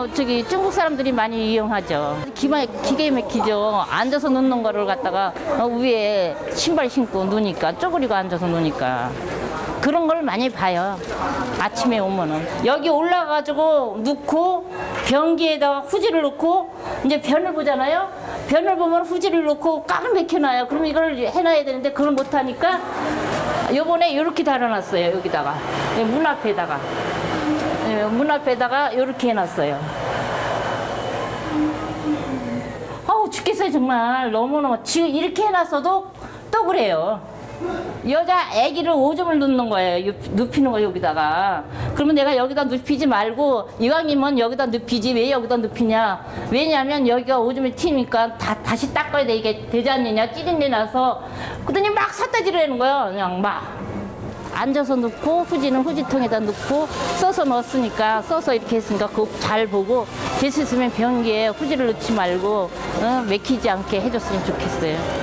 어, 저기 중국 사람들이 많이 이용하죠. 기가, 기가 막히죠. 앉아서 놓는 거를 갖다가 어, 위에 신발 신고 누니까 쪼그리고 앉아서 누니까. 그런 걸 많이 봐요. 아침에 오면은. 여기 올라가가지고 넣고 변기에다가 후지를 넣고 이제 변을 보잖아요. 변을 보면 후지를 넣고 꽉 막혀놔요. 그럼 이걸 해놔야 되는데 그걸 못하니까 요번에 이렇게 달아놨어요. 여기다가. 예, 문 앞에다가. 예, 문 앞에다가 이렇게 해놨어요. 아우 죽겠어요 정말 너무너무 지금 이렇게 해놨어도 또 그래요. 여자 아기를 오줌을 넣는 거예요. 유- 눕히는 거 여기다가. 그러면 내가 여기다 눕히지 말고 이왕이면 여기다 눕히지 왜 여기다 눕히냐? 왜냐하면 여기가 오줌이 튀니까 다 다시 닦아야 돼 되지 않느냐 찌린내 나서 그러더니 막 삿다 지르는 거예요. 그냥 막. 앉아서 넣고 후지는 후지통에다 넣고 써서 넣었으니까 써서 이렇게 했으니까 그거 잘 보고 됐으면 변기에 후지를 넣지 말고 어, 맥히지 않게 해줬으면 좋겠어요.